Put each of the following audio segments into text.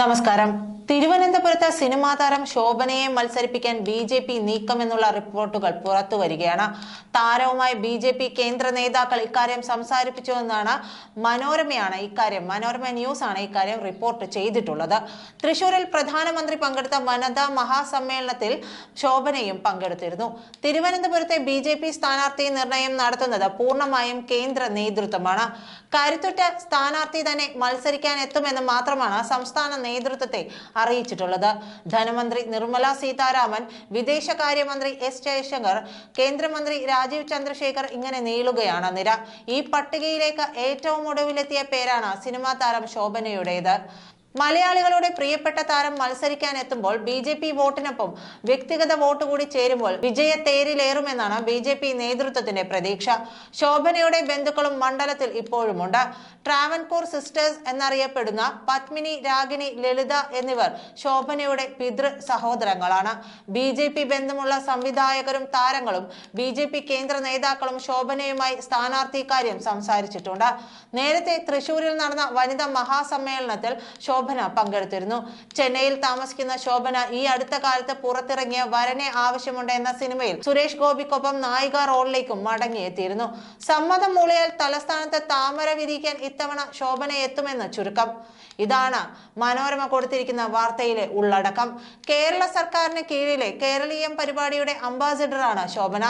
നമസ്കാരം. തിരുവനന്തപുരത്ത് സിനിമാ താരം ശോഭനയെ മത്സരിപ്പിക്കാൻ ബി ജെ പി നീക്കമെന്നുള്ള റിപ്പോർട്ടുകൾ പുറത്തു വരികയാണ് താരവുമായി ബി ജെ പി കേന്ദ്ര നേതാക്കൾ ഇക്കാര്യം സംസാരിപ്പിച്ചുവെന്നാണ് മനോരമയാണ് ഇക്കാര്യം. മനോരമ ന്യൂസ് ആണ് ഇക്കാര്യം റിപ്പോർട്ട് ചെയ്തിട്ടുള്ളത്. തൃശൂരിൽ പ്രധാനമന്ത്രി പങ്കെടുത്ത വനിതാ മഹാസമ്മേളനത്തിൽ ശോഭനയും പങ്കെടുത്തിരുന്നു. തിരുവനന്തപുരത്തെ ബി ജെ പി സ്ഥാനാർത്ഥി നിർണയം നടത്തുന്നത് പൂർണമായും കേന്ദ്ര നേതൃത്വമാണ്. കരുത്തുറ്റ സ്ഥാനാർത്ഥി തന്നെ മത്സരിക്കാൻ എത്തുമെന്ന് മാത്രമാണ് സംസ്ഥാന നേതൃത്വത്തെ അറിയിച്ചിട്ടുള്ളത്. ധനമന്ത്രി നിർമ്മല സീതാരാമൻ വിദേശകാര്യമന്ത്രി എസ് ജയശങ്കർ കേന്ദ്രമന്ത്രി രാജീവ് ചന്ദ്രശേഖർ ഇങ്ങനെ നീളുകയാണ് നിര. ഈ പട്ടികയിലേക്ക് ഏറ്റവും ഒടുവിലെത്തിയ പേരാണ് സിനിമാ താരം ശോഭനയുടേത്. മലയാളികളുടെ പ്രിയപ്പെട്ട താരം മത്സരിക്കാൻ എത്തുമ്പോൾ ബി ജെ പി വോട്ടിനൊപ്പം വ്യക്തിഗത വോട്ട് കൂടി ചേരുമ്പോൾ വിജയ തേരിലേറുമെന്നാണ് ബി ജെ പി നേതൃത്വത്തിന്റെ പ്രതീക്ഷ. ശോഭനയുടെ ബന്ധുക്കളും മണ്ഡലത്തിൽ ഇപ്പോഴുമുണ്ട്. ട്രാവൻകൂർ സിസ്റ്റേഴ്സ് എന്നറിയപ്പെടുന്ന പത്മിനി രാഗിണി ലളിത എന്നിവർ ശോഭനയുടെ പിതൃ സഹോദരങ്ങളാണ്. ബി ജെ പി ബന്ധമുള്ള സംവിധായകരും താരങ്ങളും ബി ജെ പി കേന്ദ്ര നേതാക്കളും ശോഭനയുമായി സ്ഥാനാർത്ഥി കാര്യം സംസാരിച്ചിട്ടുണ്ട്. നേരത്തെ തൃശൂരിൽ നടന്ന വനിതാ മഹാസമ്മേളനത്തിൽ ശോഭന പങ്കെടുത്തിരുന്നു. ചെന്നൈയിൽ താമസിക്കുന്ന ശോഭന ഈ അടുത്ത കാലത്ത് പുറത്തിറങ്ങിയ വരനെ ആവശ്യമുണ്ട് എന്ന സിനിമയിൽ സുരേഷ് ഗോപിക്കൊപ്പം നായിക റോളിലേക്കും മടങ്ങിയെത്തിയിരുന്നു. സമ്മതം മൂളിയാൽ തലസ്ഥാനത്ത് താമര വിധിക്കാൻ ഇത്തവണ ശോഭന എത്തുമെന്ന് ചുരുക്കം. ഇതാണ് മനോരമ കൊടുത്തിരിക്കുന്ന വാർത്തയിലെ ഉള്ളടക്കം. കേരള സർക്കാരിന് കീഴിലെ കേരളീയം പരിപാടിയുടെ അംബാസിഡറാണ് ശോഭന.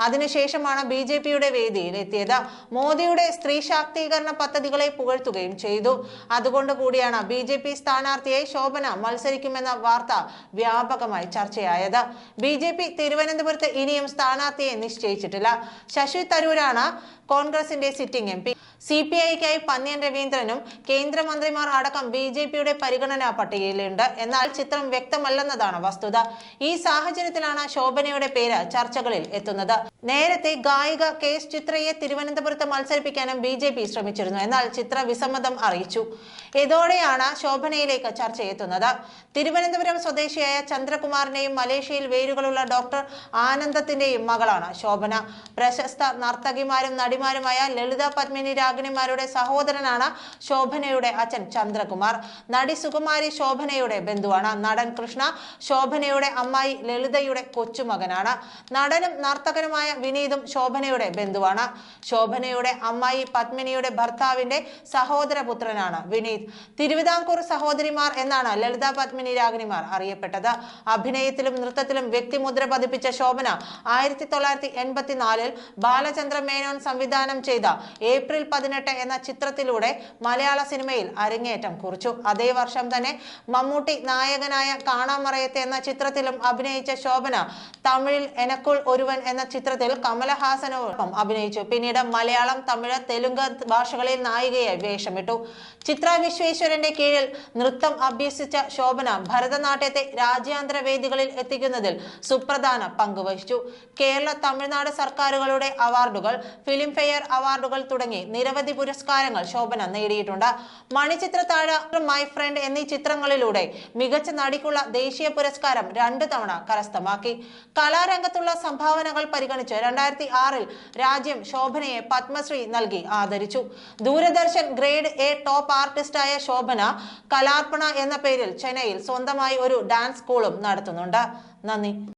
അതിനുശേഷമാണ് ബി ജെ പിയുടെ വേദിയിൽ എത്തിയത് മോദിയുടെ സ്ത്രീ ശാക്തീകരണ പദ്ധതികളെ പുകഴ്ത്തുകയും ചെയ്തു. അതുകൊണ്ട് കൂടിയാണ് ബി ജെ പി സ്ഥാനാർത്ഥിയെ ശോഭന മത്സരിക്കുമെന്ന വാർത്ത വ്യാപകമായി ചർച്ചയായത്. ബി ജെ പി തിരുവനന്തപുരത്ത് ഇനിയും സ്ഥാനാർത്ഥിയെ നിശ്ചയിച്ചിട്ടില്ല. ശശി തരൂരാണ് കോൺഗ്രസിന്റെ സിറ്റിംഗ് എം സി പി ഐക്കായി പന്ന്യൻ രവീന്ദ്രനും കേന്ദ്രമന്ത്രിമാർ അടക്കം ബി ജെ പിയുടെ പരിഗണനാ പട്ടികയിലുണ്ട്. എന്നാൽ ചിത്രം വ്യക്തമല്ലെന്നതാണ് വസ്തുത. ഈ സാഹചര്യത്തിലാണ് ശോഭനയുടെ പേര് ചർച്ചകളിൽ എത്തുന്നത്. നേരത്തെ ഗായിക കെ എസ് ചിത്രയെ തിരുവനന്തപുരത്ത് മത്സരിപ്പിക്കാനും ബി ജെ പി ശ്രമിച്ചിരുന്നു. എന്നാൽ ചിത്ര വിസമ്മതം അറിയിച്ചു. ഇതോടെയാണ് ശോഭനയിലേക്ക് ചർച്ച എത്തുന്നത് തിരുവനന്തപുരം സ്വദേശിയായ ചന്ദ്രകുമാറിന്റെയും മലേഷ്യയിൽ വേരുകളുള്ള ഡോക്ടർ ആനന്ദത്തിന്റെയും മകളാണ് ശോഭന. പ്രശസ്ത നർത്തകിമാരും നടിമാരുമായ ലളിത പത്മിനി രാഗിണിമാരുടെ സഹോദരനാണ് ശോഭനയുടെ അച്ഛൻ ചന്ദ്രകുമാർ. നടി സുകുമാരി ശോഭനയുടെ ബന്ധുവാണ് നടൻ കൃഷ്ണ. ശോഭനയുടെ അമ്മായി ലളിതയുടെ കൊച്ചുമകനാണ്. നടനും നർത്തകനുമായ വിനീതും ശോഭനയുടെ ബന്ധുവാണ്. ശോഭനയുടെ അമ്മായി പത്മിനിയുടെ ഭർത്താവിന്റെ സഹോദരപുത്രനാണ് വിനീത്. തിരുവിതാംകൂർ സഹോദരിമാർ എന്നാണ് ലളിത പത്മിനി രാഗിണിമാർ അറിയപ്പെട്ടത്. അഭിനയത്തിലും നൃത്തത്തിലും വ്യക്തിമുദ്ര പതിപ്പിച്ച ശോഭന ആയിരത്തി തൊള്ളായിരത്തി എൺപത്തിനാലിൽ ബാലചന്ദ്ര മേനോൻ സംവിധാനം ചെയ്ത ഏപ്രിൽ പതിനെട്ട് എന്ന ചിത്രത്തിലൂടെ മലയാള സിനിമയിൽ അരങ്ങേറ്റം കുറിച്ചു. അതേ വർഷം തന്നെ മമ്മൂട്ടി നായകനായ കാണാമറയത്തെ എന്ന ചിത്രത്തിലും അഭിനയിച്ച ശോഭന തമിഴിൽ എനക്കുൾ ഒരുവൻ എന്ന ചിത്രത്തിൽ കമലഹാസനോടൊപ്പം അഭിനയിച്ചു. പിന്നീട് മലയാളം തമിഴ് തെലുങ്ക് ഭാഷകളിൽ നായികയായി വേഷമിട്ടു. ചിത്ര വിശ്വേശ്വരന്റെ കീഴിൽ നൃത്തം അഭ്യസിച്ച ശോഭന ഭരതനാട്യത്തെ രാജ്യാന്തര വേദികളിൽ എത്തിക്കുന്നതിൽ സുപ്രധാന പങ്കുവഹിച്ചു കേരള തമിഴ്നാട് സർക്കാരുകളുടെ അവാർഡുകൾ ഫിലിം ഫെയർ അവാർഡുകൾ തുടങ്ങി നിരവധി പുരസ്കാരങ്ങൾ ശോഭന നേടിയിട്ടുണ്ട്. മണിച്ചിത്രത്താഴ മൈ ഫ്രണ്ട് എന്നീ ചിത്രങ്ങളിലൂടെ മികച്ച നടിക്കുള്ള ദേശീയ പുരസ്കാരം രണ്ടു തവണ കരസ്ഥമാക്കി. കലാരംഗത്തുള്ള സംഭാവനകൾ പരിഗണിച്ച് രണ്ടായിരത്തി ആറിൽ രാജ്യം ശോഭനയെ പത്മശ്രീ നൽകി ആദരിച്ചു. ദൂരദർശൻ ഗ്രേഡ് എ ടോപ്പ് ആർട്ടിസ്റ്റായ ശോഭന കലാർപ്പണ എന്ന പേരിൽ ചെന്നൈയിൽ സ്വന്തമായി ഒരു ഡാൻസ് സ്കൂളും നടത്തുന്നുണ്ട്. നന്ദി.